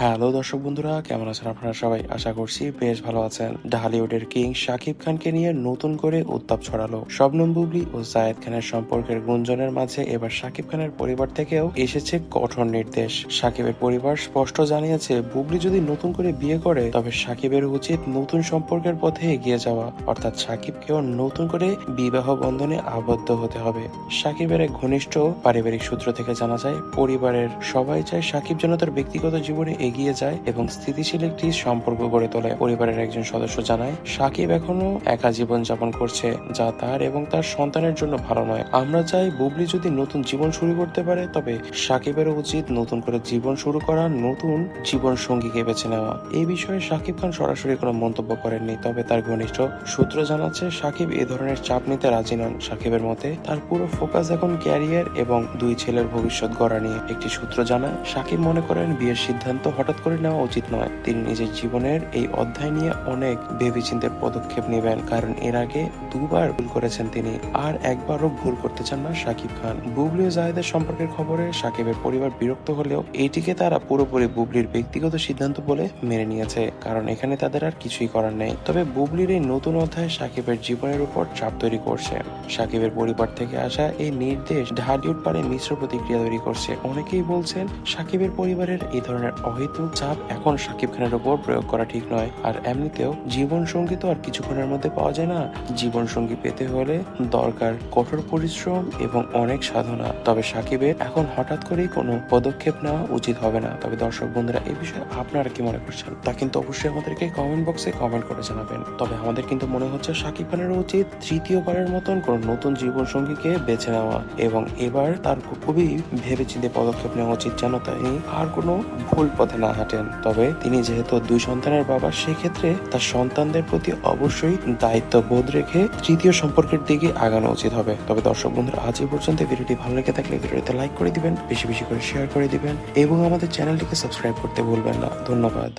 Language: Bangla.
হ্যালো দর্শক বন্ধুরা, কেমন আছেন আপনারা সবাই? আশা করছি বেশ ভালো আছেন। ঢালিউডের কিং শাকিব খানকে নিয়ে নতুন করে উত্তাপ ছড়ালো। শবনম বুবলি ও জায়েদ খানের সম্পর্কের গুঞ্জনের মাঝে এবার শাকিব খানের পরিবার থেকেও এসেছে কঠোর নির্দেশ। শাকিবের পরিবার স্পষ্ট জানিয়েছে, বুবলি যদি নতুন করে বিয়ে করে, তবে শাকিবের উচিত নতুন সম্পর্কের পথে এগিয়ে যাওয়া। অর্থাৎ শাকিবকেও নতুন করে বিবাহ বন্ধনে আবদ্ধ হতে হবে। শাকিবের এক ঘনিষ্ঠ পারিবারিক সূত্র থেকে জানা যায়, পরিবারের সবাই চায় শাকিব যেন তার ব্যক্তিগত জীবনে এগিয়ে যায় এবং স্থিতিশীল একটি সম্পর্ক গড়ে তোলে। পরিবারের একজন সদস্য জানায়, সাকিব এখনও একা জীবন যাপন করছে, যা তার এবং তার সন্তানের জন্য ভালো নয়। আমরা চাই বুবলি যদি নতুন জীবন শুরু করতে পারে, তবে সাকিবেরও উচিত নতুন করে জীবন শুরু করা, নতুন জীবন সঙ্গীকে বেছে নেওয়া। এই বিষয়ে সাকিব খান সরাসরি কোনো মন্তব্য করেননি, তবে তার ঘনিষ্ঠ সূত্র জানাচ্ছে, সাকিব এ ধরনের চাপ নিতে রাজি নন। সাকিবের মতে, তার পুরো ফোকাস এখন ক্যারিয়ার এবং দুই ছেলের ভবিষ্যৎ গড়া নিয়ে। একটি সূত্র জানায়, সাকিব মনে করেন বিয়ের সিদ্ধান্ত হঠাৎ করে নেওয়া উচিত নয়। তিনি নিজের জীবনের এই অধ্যায় নিয়ে অনেক ভেবেচিন্তে পদক্ষেপ নেবেন, কারণ এর আগে দুবার ভুল করেছেন তিনি। আর একবারও ভুল করতে চান না সাকিব খান। বুবলি ও জাহেদের সম্পর্কের খবরে সাকিবের পরিবার বিরক্ত হলেও এইটিকে তারা পুরোপুরি বুবলির ব্যক্তিগত সিদ্ধান্ত বলে মেনে নিয়েছে, কারণ এখানে তাদের আর কিছুই করার নেই। তবে বুবলির এই নতুন অধ্যায় সাকিবের জীবনের উপর চাপ তৈরি করছে। সাকিবের পরিবার থেকে আসা এই নির্দেশ ঢালিউড পারে মিশ্র প্রতিক্রিয়া তৈরি করছে। অনেকেই বলছেন সাকিবের পরিবারের এই ধরনের অহেতুক চাপ এখন সাকিব খানের উপর প্রয়োগ করা ঠিক নয়। আর এমনিতেও জীবন সঙ্গী তো আর কিছুক্ষণের মধ্যে পাওয়া যায় না। জীবন সঙ্গী পেতে হলে দরকার কঠোর পরিশ্রম এবং অনেক সাধনা। তবে সাকিবের এখন হঠাৎ করেই কোনো পদক্ষেপ নেওয়া উচিত হবে না। তবে দর্শক বন্ধুরা এই বিষয়ে আপনারা কি মনে করছেন? তা কিন্তু অবশ্যই আমাদেরকে কমেন্ট বক্সে কমেন্ট করে জানাবেন। তবে আমাদের কিন্তু মনে হচ্ছে সাকিব খানের উচিত তৃতীয়বারের মতন কোন নতুন জীবন সঙ্গীকে বেছে নেওয়া। এবং এবার তার খুবই ভেবেচিন্তে পদক্ষেপ নেওয়া উচিত, যেন তিনি আর কোনো ভুল পথে না হাঁটেন। তবে তিনি যেহেতু দুই সন্তানের বাবা, সেক্ষেত্রে তার সন্তানদের প্রতি অবশ্যই দায়িত্ব বোধ রেখে তৃতীয় সম্পর্কের দিকে আগানো উচিত হবে। তবে দর্শক বন্ধুরা, আজ এই পর্যন্ত ভিডিওটি ভালো লেগে থাকলে ভিডিওতে লাইক করে দিবেন, বেশি বেশি করে শেয়ার করে দিবেন এবং আমাদের চ্যানেলটিকে সাবস্ক্রাইব করতে ভুলবেন না। ধন্যবাদ।